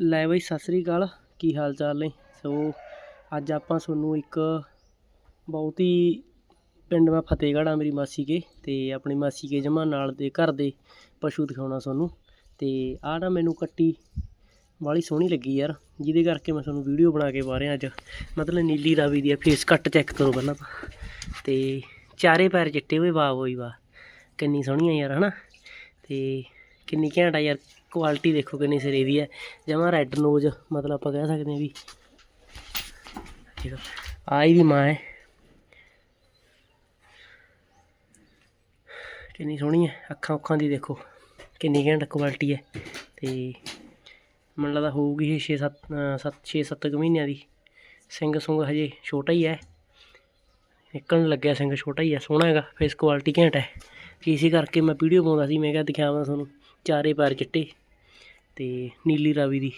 ਲੈ ਬਈ, ਸਤਿ ਸ੍ਰੀ ਅਕਾਲ। ਕੀ ਹਾਲ ਚਾਲ ਨੇ? ਸੋ, ਅੱਜ ਆਪਾਂ ਤੁਹਾਨੂੰ ਇੱਕ ਬਹੁਤ ਹੀ ਪਿੰਡ ਮੈਂ ਫਤਿਹਗੜ੍ਹ ਆ ਮੇਰੀ ਮਾਸੀ ਕੇ ਤੇ ਆਪਣੀ ਮਾਸੀ ਕੇ ਜਮਾ ਨਾਲ ਦੇ ਘਰ ਦੇ ਪਸ਼ੂ ਦਿਖਾਉਣਾ ਤੁਹਾਨੂੰ। ਤੇ ਆਹ ਨਾ ਮੈਨੂੰ ਕੱਟੀ ਵਾਲੀ ਸੋਹਣੀ ਲੱਗੀ ਯਾਰ, ਜਿਹਦੇ ਕਰਕੇ ਮੈਂ ਤੁਹਾਨੂੰ ਵੀਡੀਓ ਬਣਾ ਕੇ ਪਾ ਰਿਹਾ ਅੱਜ। ਮਤਲਬ ਨੀਲੀ ਰਾਵੀ ਦੀ ਫੇਸ ਕੱਟ ਚੈੱਕ ਕਰੋ ਪਹਿਲਾਂ ਤਾਂ। ਤੇ ਚਾਰੇ ਪੈਰ ਚਿੱਟੇ ਹੋਏ, ਵਾਹ ਹੋਈ ਵਾਹ। ਕਿੰਨੀ ਸੋਹਣੀ ਆ ਯਾਰ, ਹਨਾ? ਤੇ ਕਿੰਨੀ ਘੈਂਟ ਆ ਯਾਰ ਕੁਆਲਿਟੀ ਦੇਖੋ ਕਿੰਨੀ ਸਿਰੇ ਦੀ ਹੈ। ਜਮਾ ਰੈੱਡ ਨੋਜ਼ ਮਤਲਬ ਆਪਾਂ ਕਹਿ ਸਕਦੇ ਹਾਂ ਵੀ ਠੀਕ ਆਈ ਦੀ ਮਾਂ ਹੈ। ਕਿੰਨੀ ਸੋਹਣੀ ਹੈ, ਅੱਖਾਂ ਅੱਖਾਂ ਦੀ ਦੇਖੋ, ਕਿੰਨੀ ਘੈਂਟ ਕੁਆਲਿਟੀ ਹੈ। ਤੇ ਮੈਨੂੰ ਲੱਗਦਾ ਹੋਊਗੀ ਇਹ 6 7 7 6 7 ਕੁ ਮਹੀਨਿਆਂ ਦੀ। ਸਿੰਘ ਸੁੰਗ ਹਜੇ ਛੋਟਾ ਹੀ ਹੈ। ਨਿਕਲਣ ਲੱਗਿਆ ਸਿੰਘ ਛੋਟਾ ਹੀ ਹੈ, ਸੋਹਣਾ ਹੈਗਾ ਫੇਸ ਕੁਆਲਿਟੀ ਘੈਂਟ ਹੈ। ਇਸੇ ਕਰਕੇ ਮੈਂ ਵੀਡੀਓ ਪਾਉਂਦਾ ਸੀ, ਮੈਂ ਕਿਹਾ ਦਿਖਾਵਾਂ ਤੁਹਾਨੂੰ। ਚਾਰੇ ਪੈਰ ਚਿੱਟੇ ਤੇ ਨੀਲੀ ਰਾਵੀ ਦੀ।